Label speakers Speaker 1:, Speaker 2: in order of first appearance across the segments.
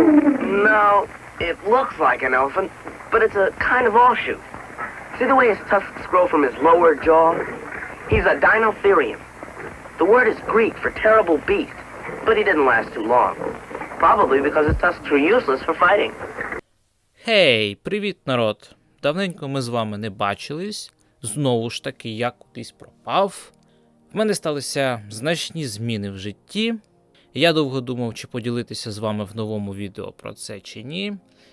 Speaker 1: No, it looks like an elephant, but it's a kind of offshoot. See the way his tusks grow from his lower jaw? He's a Dinotherium. The word is Greek for terrible beast, but he didn't last too long. Probably because his tusks were useless for fighting.
Speaker 2: Хей, привіт, народ! Давненько ми з вами не бачились. Знову ж таки, я кудись пропав. В мене сталися значні зміни в житті. Я довго думав, чи поділитися з вами в новому відео про це чи ні.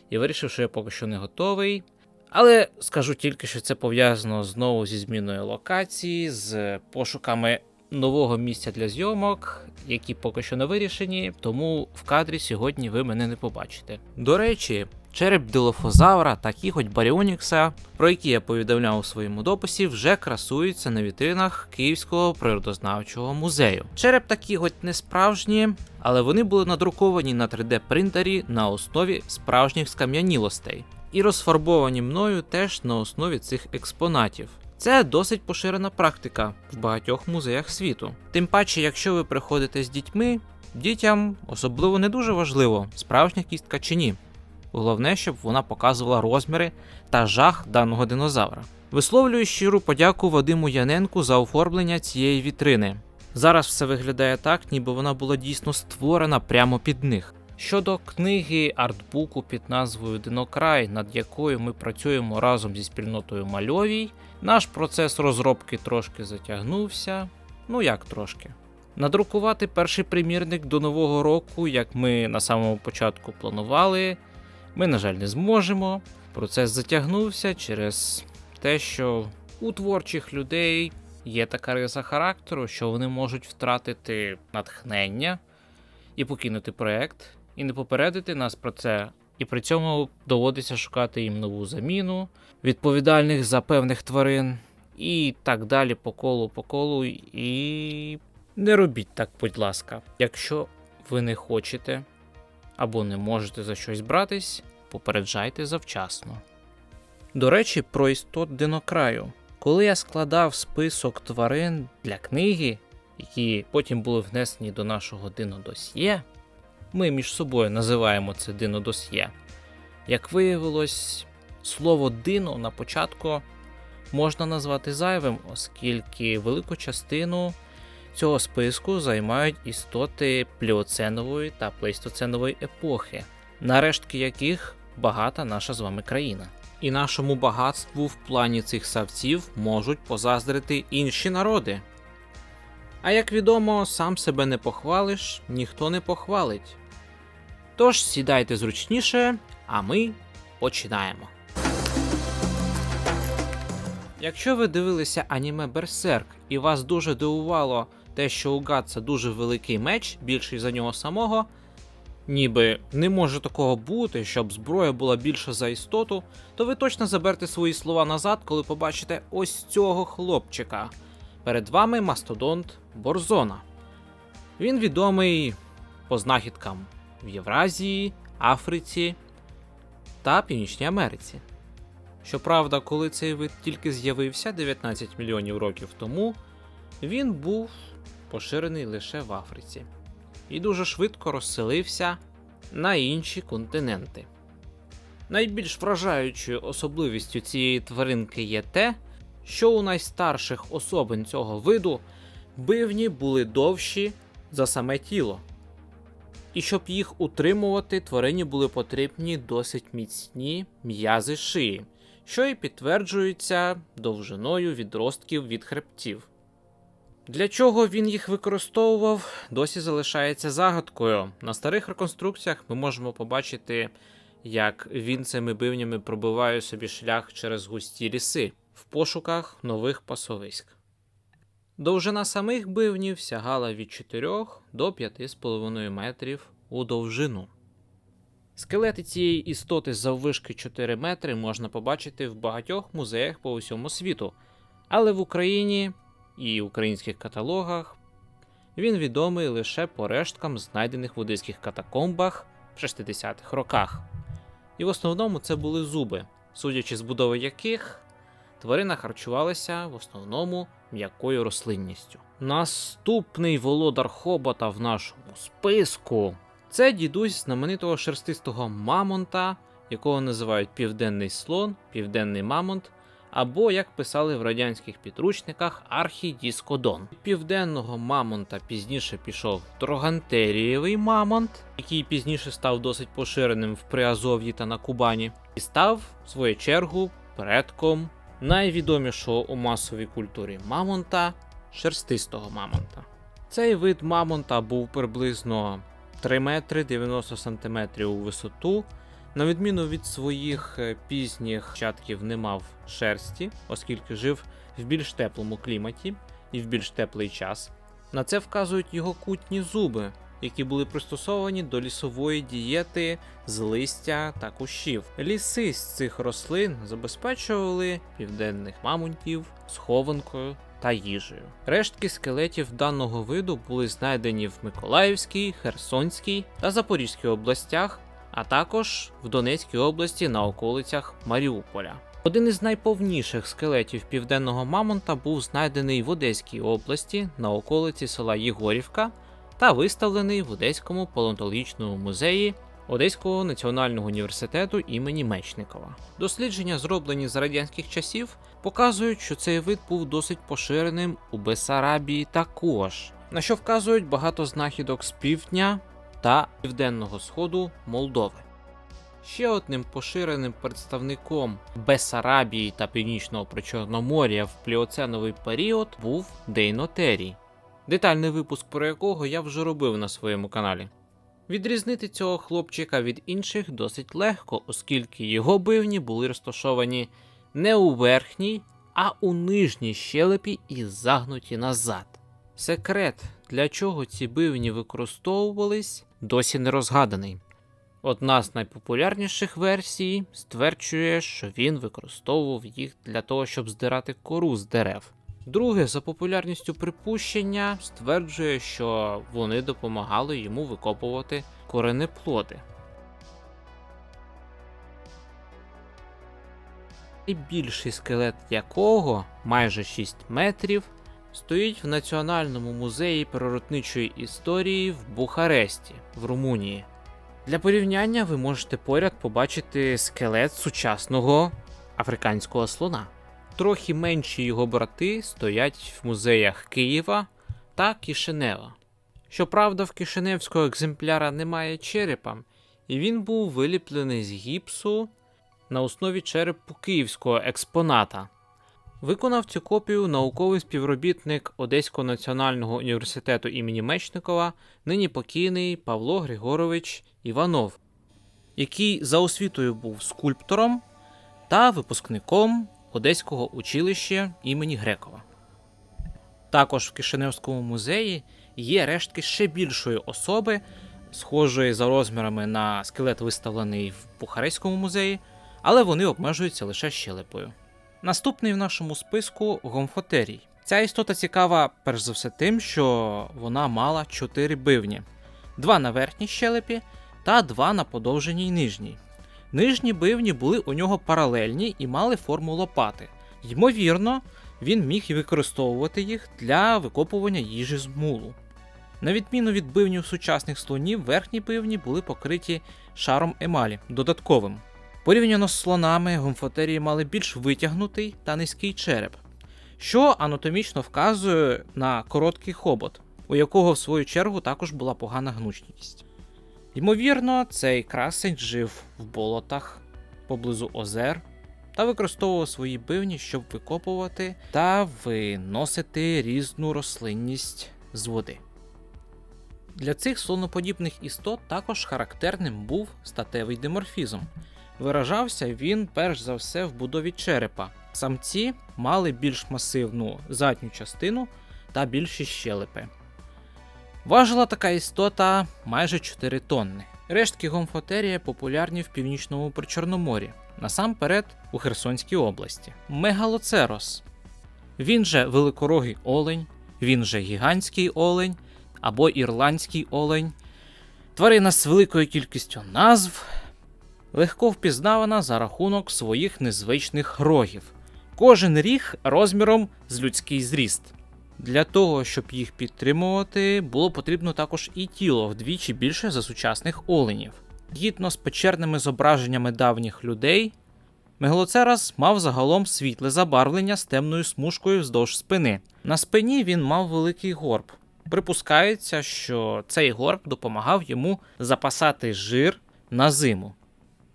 Speaker 2: І вирішив, що я поки що не готовий. Але скажу тільки, що це пов'язано знову зі зміною локації, з пошуками нового місця для зйомок, які поки що не вирішені, тому в кадрі сьогодні ви мене не побачите. До речі, череп дилофозавра та кіготь Баріонікса, про які я повідомляв у своєму дописі, вже красуються на вітринах Київського природознавчого музею. Череп та кіготь не справжні, але вони були надруковані на 3D принтері на основі справжніх скам'янілостей і розфарбовані мною теж на основі цих експонатів. Це досить поширена практика в багатьох музеях світу. Тим паче, якщо ви приходите з дітьми, дітям особливо не дуже важливо, справжня кістка чи ні. Головне, щоб вона показувала розміри та жах даного динозавра. Висловлюю щиру подяку Вадиму Яненку за оформлення цієї вітрини. Зараз все виглядає так, ніби вона була дійсно створена прямо під них. Щодо книги артбуку під назвою Динокрай, над якою ми працюємо разом зі спільнотою Мальовій, наш процес розробки трошки затягнувся. Ну як трошки. Надрукувати перший примірник до нового року, як ми на самому початку планували, ми, на жаль, не зможемо. Процес затягнувся через те, що у творчих людей є така риса характеру, що вони можуть втратити натхнення і покинути проект, і не попередити нас про це. І при цьому доводиться шукати їм нову заміну, відповідальних за певних тварин, і так далі по колу, по колу. І не робіть так, будь ласка. Якщо ви не хочете або не можете за щось братись, попереджайте завчасно. До речі, про істот динокраю. Коли я складав список тварин для книги, які потім були внесені до нашого динодосьє, ми між собою називаємо це динодосьє. Як виявилось, слово дино на початку можна назвати зайвим, оскільки велику частину цього списку займають істоти пліоценової та плейстоценової епохи, на рештки яких багата наша з вами країна. І нашому багатству в плані цих савців можуть позаздрити інші народи. А як відомо, сам себе не похвалиш, ніхто не похвалить. Тож сідайте зручніше, а ми починаємо. Якщо ви дивилися аніме Берсерк і вас дуже дивувало те, що у Гатса дуже великий меч, більший за нього самого, ніби не може такого бути, щоб зброя була більша за істоту, то ви точно заберете свої слова назад, коли побачите ось цього хлопчика. Перед вами мастодонт Борзона. Він відомий по знахідкам в Євразії, Африці та Північній Америці. Щоправда, коли цей вид тільки з'явився 19 мільйонів років тому, він був поширений лише в Африці і дуже швидко розселився на інші континенти. Найбільш вражаючою особливістю цієї тваринки є те, що у найстарших особин цього виду бивні були довші за саме тіло. І щоб їх утримувати, тварині були потрібні досить міцні м'язи шиї, що і підтверджується довжиною відростків від хребтів. Для чого він їх використовував, досі залишається загадкою. На старих реконструкціях ми можемо побачити, як він цими бивнями пробиває собі шлях через густі ліси в пошуках нових пасовиськ. Довжина самих бивнів сягала від 4 до 5,5 метрів у довжину. Скелети цієї істоти заввишки 4 метри можна побачити в багатьох музеях по усьому світу, але в Україні і українських каталогах він відомий лише по решткам, знайдених в одеських катакомбах в 60-х роках. І в основному це були зуби, судячи з будови яких тварина харчувалася в основному м'якою рослинністю. Наступний володар хобота в нашому списку Це дідусь знаменитого шерстистого мамонта, якого називають південний слон, південний мамонт, або, як писали в радянських підручниках, архідіскодон. Південного мамонта пізніше пішов трогантерієвий мамонт, який пізніше став досить поширеним в Приазов'ї та на Кубані, і став, в свою чергу, предком найвідомішого у масовій культурі мамонта шерстистого мамонта. Цей вид мамонта був приблизно 3 метри 90 сантиметрів у висоту. На відміну від своїх е, пізніх чатків не мав шерсті, оскільки жив в більш теплому кліматі і в більш теплий час. На це вказують його кутні зуби, які були пристосовані до лісової дієти з листя та кущів. Ліси з цих рослин забезпечували південних мамонтів схованкою та їжею. Рештки скелетів даного виду були знайдені в Миколаївській, Херсонській та Запорізькій областях, а також в Донецькій області на околицях Маріуполя. Один із найповніших скелетів південного мамонта був знайдений в Одеській області на околиці села Єгорівка та виставлений в Одеському палеонтологічному музеї Одеського національного університету імені Мечникова. Дослідження, зроблені за радянських часів, показують, що цей вид був досить поширеним у Бесарабії також, на що вказують багато знахідок з півдня та південного сходу Молдови. Ще одним поширеним представником Бесарабії та Північного Причорномор'я в пліоценовий період був Дейнотерій, детальний випуск про якого я вже робив на своєму каналі. Відрізнити цього хлопчика від інших досить легко, оскільки його бивні були розташовані не у верхній, а у нижній щелепі і загнуті назад. Секрет, для чого ці бивні використовувались, досі не розгаданий. Одна з найпопулярніших версій стверджує, що він використовував їх для того, щоб здирати кору з дерев. Друге, за популярністю припущення, стверджує, що вони допомагали йому викопувати коренеплоди. І більший скелет якого, майже 6 метрів, стоїть в Національному музеї природничої історії в Бухаресті в Румунії. Для порівняння ви можете поряд побачити скелет сучасного африканського слона. Трохи менші його брати стоять в музеях Києва та Кишинева. Щоправда, в Кишиневського екземпляра немає черепа, і він був виліплений з гіпсу на основі черепу київського експоната. Виконав цю копію науковий співробітник Одеського національного університету імені Мечникова, нині покійний Павло Григорович Іванов, який за освітою був скульптором та випускником Одеського училища імені Грекова. Також в Кишиневському музеї є рештки ще більшої особи, схожої за розмірами на скелет, виставлений в Бухарестському музеї, але вони обмежуються лише щелепою. Наступний в нашому списку гомфотерій. Ця істота цікава перш за все тим, що вона мала чотири бивні: два на верхній щелепі та два на подовженій нижній. Нижні бивні були у нього паралельні і мали форму лопати. Ймовірно, він міг використовувати їх для викопування їжі з мулу. На відміну від бивнів сучасних слонів, верхні бивні були покриті шаром емалі додатковим. Порівняно з слонами, гомфотерії мали більш витягнутий та низький череп, що анатомічно вказує на короткий хобот, у якого в свою чергу також була погана гнучність. Ймовірно, цей красень жив в болотах поблизу озер та використовував свої бивні, щоб викопувати та виносити різну рослинність з води. Для цих слоноподібних істот також характерним був статевий диморфізм. Виражався він перш за все в будові черепа. Самці мали більш масивну задню частину та більші щелепи. Важила така істота майже 4 тонни. Рештки гомфотерія популярні в північному Причорноморі, насамперед у Херсонській області. Мегалоцерос. Він же великорогий олень, він же гігантський олень або ірландський олень. Тварина з великою кількістю назв, легко впізнавана за рахунок своїх незвичних рогів. Кожен ріг розміром з людський зріст. Для того, щоб їх підтримувати, було потрібно також і тіло вдвічі більше за сучасних оленів. Згідно з печерними зображеннями давніх людей, Мегалоцерас мав загалом світле забарвлення з темною смужкою вздовж спини. На спині він мав великий горб. Припускається, що цей горб допомагав йому запасати жир на зиму.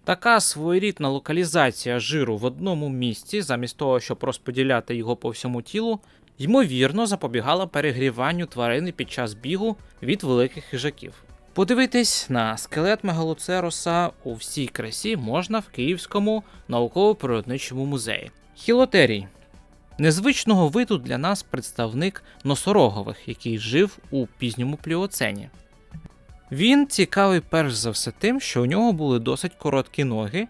Speaker 2: Така своєрідна локалізація жиру в одному місці, замість того, щоб розподіляти його по всьому тілу, ймовірно запобігала перегріванню тварини під час бігу від великих хижаків. Подивитись на скелет мегалоцероса у всій красі можна в Київському науково-природничому музеї. Хілотерій незвичного виду для нас представник носорогових, який жив у пізньому пліоцені. Він цікавий перш за все тим, що у нього були досить короткі ноги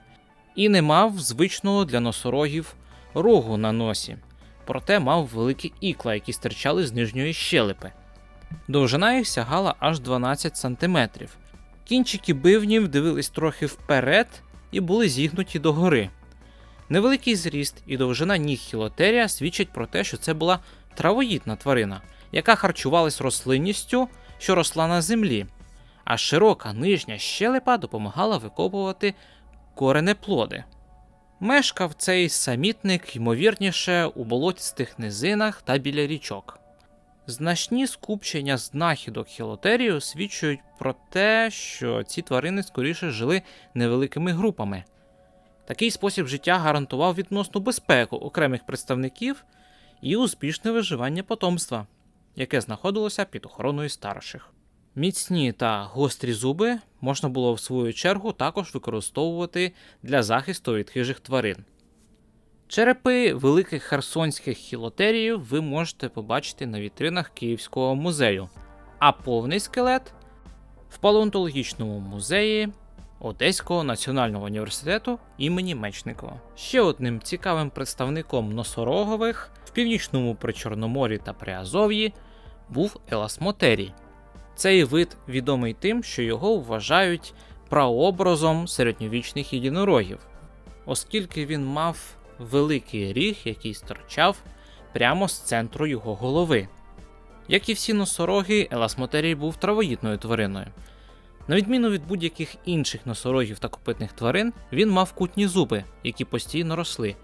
Speaker 2: і не мав звичного для носорогів рогу на носі, проте мав великі ікла, які стирчали з нижньої щелепи. Довжина їх сягала аж 12 см. Кінчики бивнів дивились трохи вперед і були зігнуті догори. Невеликий зріст і довжина ніг хілотерія свідчать про те, що це була травоїдна тварина, яка харчувалась рослинністю, що росла на землі, а широка нижня щелепа допомагала викопувати коренеплоди. Мешкав цей самітник, ймовірніше, у болотістих низинах та біля річок. Значні скупчення знахідок хілотерію свідчують про те, що ці тварини скоріше жили невеликими групами. Такий спосіб життя гарантував відносну безпеку окремих представників і успішне виживання потомства, яке знаходилося під охороною старших. Міцні та гострі зуби можна було в свою чергу також використовувати для захисту від хижих тварин. Черепи великих херсонських хілотеріїв ви можете побачити на вітринах Київського музею, а повний скелет в палеонтологічному музеї Одеського національного університету імені Мечникова. Ще одним цікавим представником носорогових в північному Причорноморі та Приазов'ї був Еласмотерій. Цей вид відомий тим, що його вважають прообразом середньовічних єдинорогів, оскільки він мав великий ріг, який стирчав прямо з центру його голови. Як і всі носороги, Еласмотерій був травоїдною твариною. На відміну від будь-яких інших носорогів та копитних тварин, він мав кутні зуби, які постійно росли,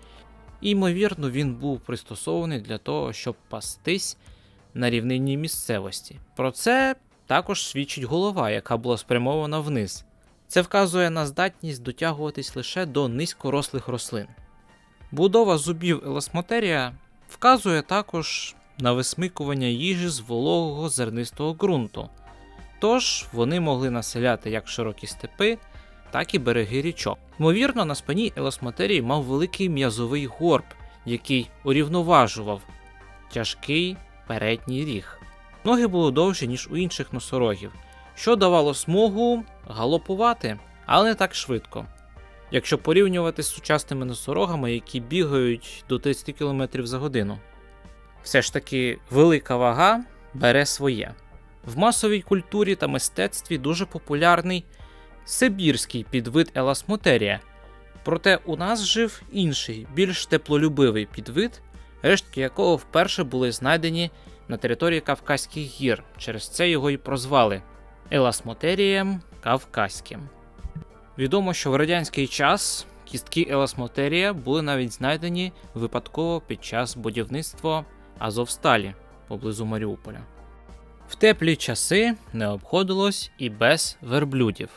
Speaker 2: і, ймовірно, він був пристосований для того, щоб пастись на рівнинній місцевості. Про це також свідчить голова, яка була спрямована вниз. Це вказує на здатність дотягуватись лише до низькорослих рослин. Будова зубів еласмотерія вказує також на висмикування їжі з вологого зернистого ґрунту. Тож вони могли населяти як широкі степи, так і береги річок. Ймовірно, на спині елосматерії мав великий м'язовий горб, який урівноважував тяжкий передній ріг. Ноги були довші, ніж у інших носорогів, що давало смогу галопувати, але не так швидко. Якщо порівнювати з сучасними носорогами, які бігають до 30 км за годину. Все ж таки, велика вага бере своє. В масовій культурі та мистецтві дуже популярний сибірський підвид еласмотерія. Проте у нас жив інший, більш теплолюбивий підвид, рештки якого вперше були знайдені на території Кавказьких гір, через це його і прозвали Еласмотерієм Кавказьким. Відомо, що в радянський час кістки Еласмотерія були навіть знайдені випадково під час будівництва Азовсталі поблизу Маріуполя. В теплі часи не обходилось і без верблюдів.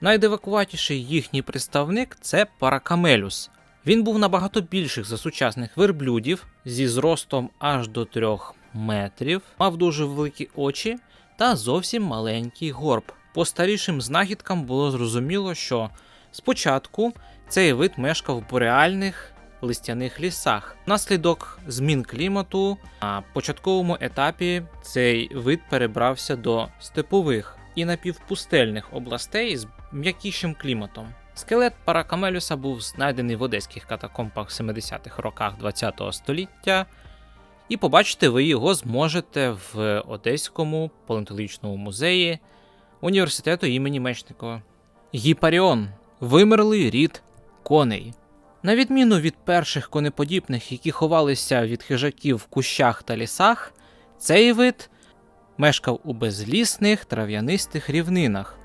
Speaker 2: Найдивакуватіший їхній представник це Паракамелюс. Він був набагато більших за сучасних верблюдів зі зростом аж до 3 метрів, мав дуже великі очі та зовсім маленький горб. По старішим знахідкам було зрозуміло, що спочатку цей вид мешкав в бореальних листяних лісах. Внаслідок змін клімату на початковому етапі цей вид перебрався до степових і напівпустельних областей з м'якішим кліматом. Скелет Паракамелюса був знайдений в одеських катакомбах в 70-х роках ХХ століття, і побачити ви його зможете в Одеському палеонтологічному музеї університету імені Мечникова. Гіпаріон вимерлий рід коней. На відміну від перших конеподібних, які ховалися від хижаків в кущах та лісах, цей вид мешкав у безлісних трав'янистих рівнинах.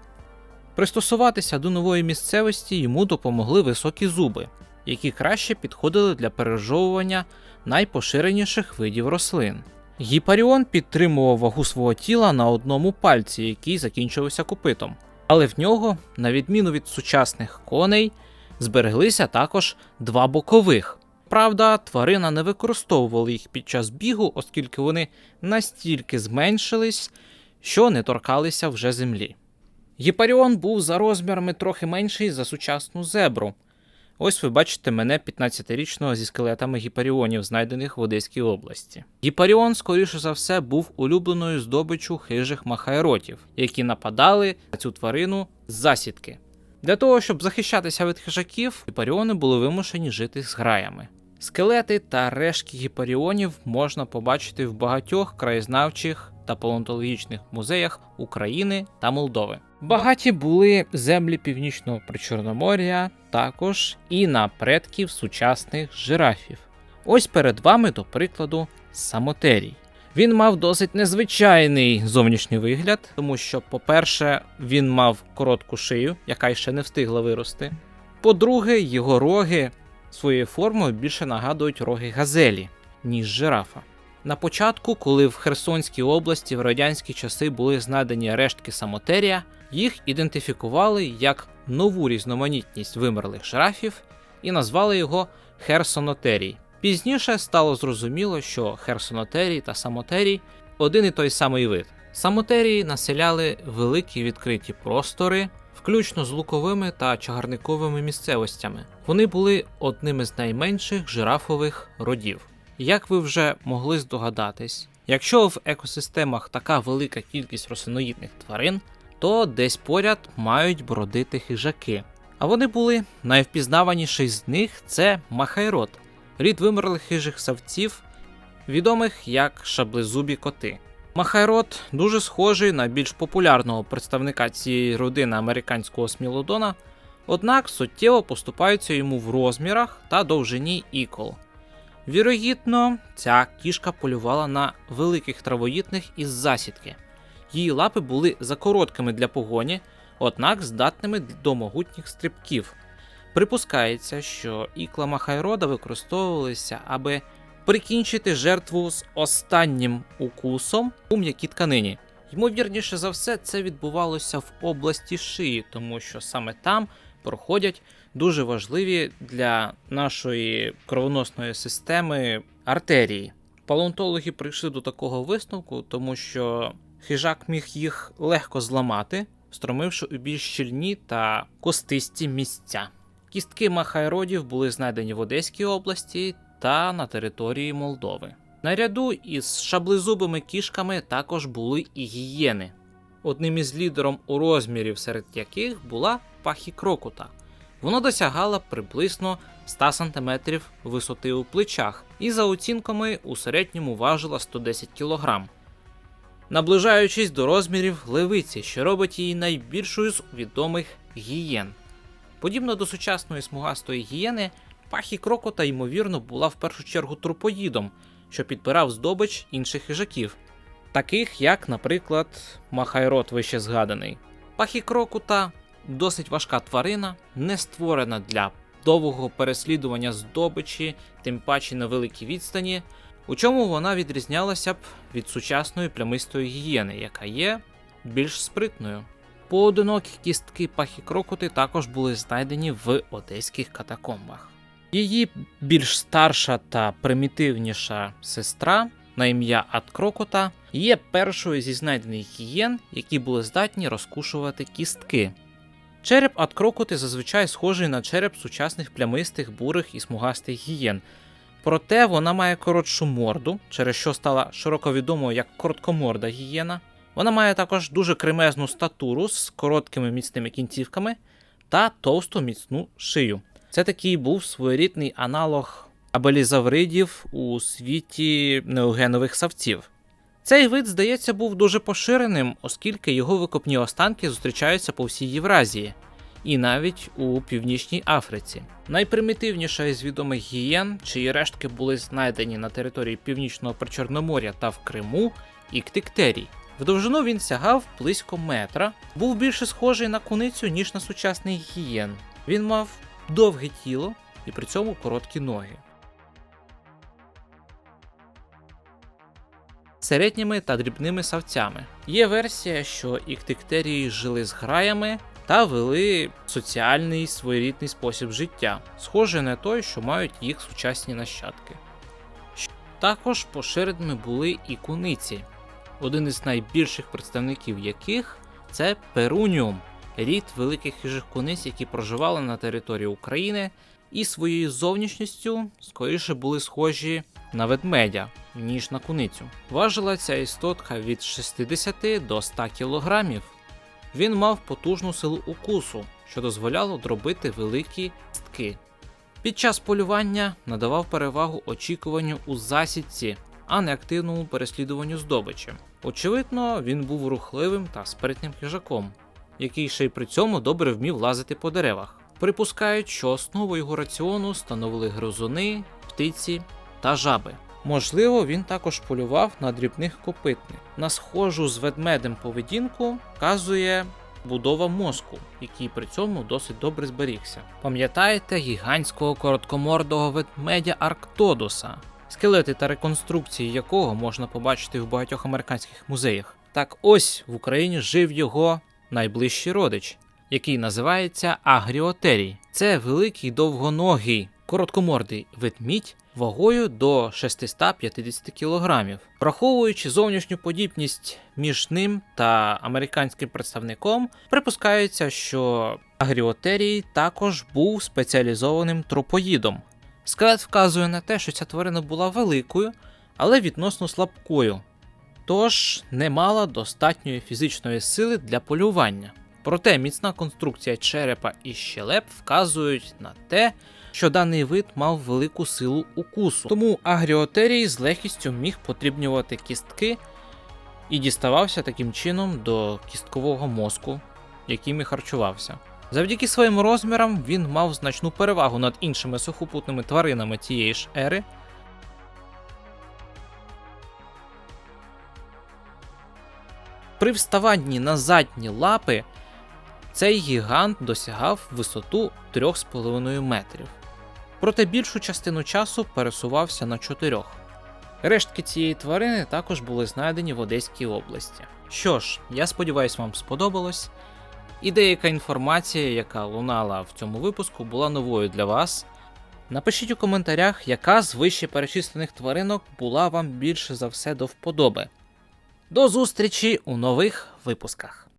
Speaker 2: Пристосуватися до нової місцевості йому допомогли високі зуби, які краще підходили для пережовування найпоширеніших видів рослин. Гіпаріон підтримував вагу свого тіла на одному пальці, який закінчувався копитом. Але в нього, на відміну від сучасних коней, збереглися також два бокових. Правда, тварина не використовувала їх під час бігу, оскільки вони настільки зменшились, що не торкалися вже землі. Гіпаріон був за розмірами трохи менший за сучасну зебру. Ось ви бачите мене 15-річного зі скелетами гіпаріонів, знайдених в Одеській області. Гіпаріон, скоріше за все, був улюбленою здобичу хижих махаеротів, які нападали на цю тварину з засідки. Для того, щоб захищатися від хижаків, гіпаріони були вимушені жити з граями. Скелети та рештки гіпаріонів можна побачити в багатьох краєзнавчих та палеонтологічних музеях України та Молдови. Багаті були землі північного Причорномор'я, також і на предків сучасних жирафів. Ось перед вами, до прикладу, самотерій. Він мав досить незвичайний зовнішній вигляд, тому що, по-перше, він мав коротку шию, яка ще не встигла вирости. По-друге, його роги своєю формою більше нагадують роги газелі, ніж жирафа. На початку, коли в Херсонській області в радянські часи були знайдені рештки самотерія, їх ідентифікували як нову різноманітність вимерлих жирафів і назвали його Херсонотерій. Пізніше стало зрозуміло, що Херсонотерій та самотерій один і той самий вид. Самотерії населяли великі відкриті простори, включно з луковими та чагарниковими місцевостями. Вони були одними з найменших жирафових родів. Як ви вже могли здогадатись, якщо в екосистемах така велика кількість рослиноїдних тварин, то десь поряд мають бродити хижаки. А вони були найвпізнаваніший з них це махайрот, рід вимерлих хижих савців, відомих як шаблезубі коти. Махайрот дуже схожий на більш популярного представника цієї родини американського смілодона, однак суттєво поступаються йому в розмірах та довжині ікол. Вірогідно, ця кішка полювала на великих травоїдних із засідки. Її лапи були закороткими для погоні, однак здатними до могутніх стрибків. Припускається, що ікла Махайрода використовувалися, аби прикінчити жертву з останнім укусом у м'якій тканині. Ймовірніше за все, це відбувалося в області шиї, тому що саме там проходять дуже важливі для нашої кровоносної системи артерії. Палеонтологи прийшли до такого висновку, тому що хижак міг їх легко зламати, стромивши у більш щільні та костисті місця. Кістки махайродів були знайдені в Одеській області та на території Молдови. Наряду із шаблезубими кішками також були і гієни, одним із лідером у розмірів, серед яких була пахікрокута. Воно досягало приблизно 100 см висоти у плечах і за оцінками у середньому важила 110 кг, наближаючись до розмірів левиці, що робить її найбільшою з відомих гієн. Подібно до сучасної смугастої гієни, пахікрокота, ймовірно, була в першу чергу трупоїдом, що підбирав здобич інших хижаків, таких як, наприклад, махайрот вище згаданий. Пахікрокута досить важка тварина, не створена для довгого переслідування здобичі, тим паче на великій відстані, у чому вона відрізнялася б від сучасної плямистої гієни, яка є більш спритною. Поодинокі кістки пахікрокути також були знайдені в одеських катакомбах. Її більш старша та примітивніша сестра на ім'я Аткрокота є першою зі знайдених гієн, які були здатні розкушувати кістки. Череп Аткрокоти зазвичай схожий на череп сучасних плямистих, бурих і смугастих гієн. Проте вона має коротшу морду, через що стала широко відомою як короткоморда гієна. Вона має також дуже кремезну статуру з короткими міцними кінцівками та товсту міцну шию. Це такий був своєрідний аналог абелізавридів у світі неогенових савців. Цей вид, здається, був дуже поширеним, оскільки його викопні останки зустрічаються по всій Євразії. і навіть у Північній Африці. Найпримітивніша із відомих гієн, чиї рештки були знайдені на території Північного Причорномор'я та в Криму, іктиктерій. В довжину він сягав близько метра, був більше схожий на куницю, ніж на сучасний гієн. Він мав довге тіло і при цьому короткі ноги. Середніми та дрібними савцями. Є версія, що іктиктерії жили з граями та вели соціальний своєрідний спосіб життя, схожий на той, що мають їх сучасні нащадки. Також поширеними були і куниці, один із найбільших представників яких це перуніум, рід великих хижих куниць, які проживали на території України і своєю зовнішністю скоріше були схожі на ведмедя, ніж на куницю. Важила ця істотка від 60 до 100 кілограмів. Він мав потужну силу укусу, що дозволяло дробити великі стки. Під час полювання надавав перевагу очікуванню у засідці, а не активному переслідуванню здобичі. Очевидно, він був рухливим та спритним хижаком, який ще й при цьому добре вмів лазити по деревах. Припускають, що основою його раціону становили гризуни, птиці та жаби. Можливо, він також полював на дрібних копитних. На схожу з ведмедем поведінку вказує будова мозку, який при цьому досить добре зберігся. Пам'ятаєте гігантського короткомордого ведмедя Арктодуса, скелети та реконструкції якого можна побачити в багатьох американських музеях. Так ось в Україні жив його найближчий родич, який називається Агріотерій. Це великий довгоногий короткомордий ведмідь вагою до 650 кг. Враховуючи зовнішню подібність між ним та американським представником, припускається, що Агріотерій також був спеціалізованим тропоїдом. Скелет вказує на те, що ця тварина була великою, але відносно слабкою, тож не мала достатньої фізичної сили для полювання. Проте міцна конструкція черепа і щелеп вказують на те, що даний вид мав велику силу укусу. Тому агріотерій з легкістю міг потрібнювати кістки і діставався таким чином до кісткового мозку, яким і харчувався. Завдяки своїм розмірам він мав значну перевагу над іншими сухопутними тваринами тієї ж ери. При вставанні на задні лапи цей гігант досягав висоту 3,5 метрів. Проте більшу частину часу пересувався на чотирьох. Рештки цієї тварини також були знайдені в Одеській області. Що ж, я сподіваюся, вам сподобалось. І деяка інформація, яка лунала в цьому випуску, була новою для вас. Напишіть у коментарях, яка з вище перечислених тваринок була вам більше за все до вподоби. До зустрічі у нових випусках.